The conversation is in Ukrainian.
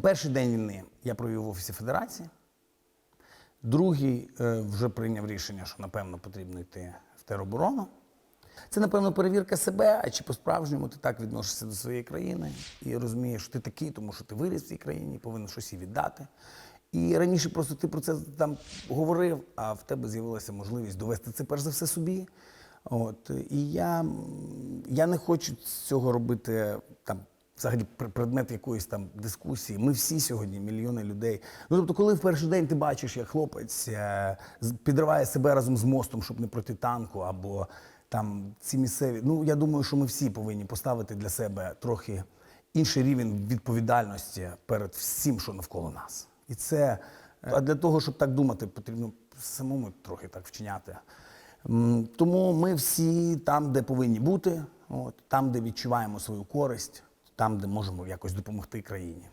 Перший день війни я провів в офісі Федерації. Другий е, вже прийняв рішення, що напевно потрібно йти в тероборону. Це, напевно, перевірка себе, а чи по-справжньому ти так відносишся до своєї країни і розумієш, що ти такий, тому що ти виріс в цій країні, повинен щось їй віддати. І раніше просто ти про це там говорив, а в тебе з'явилася можливість довести це перш за все собі. От. І я, я не хочу цього робити там. Взагалі пр- предмет якоїсь там дискусії. Ми всі сьогодні, мільйони людей. Ну тобто, коли в перший день ти бачиш, як хлопець е, підриває себе разом з мостом, щоб не проти танку, або там ці місцеві. Ну я думаю, що ми всі повинні поставити для себе трохи інший рівень відповідальності перед всім, що навколо нас. І це а для того, щоб так думати, потрібно самому трохи так вчиняти. Тому ми всі там, де повинні бути, от, там, де відчуваємо свою користь, там, де можемо якось допомогти країні.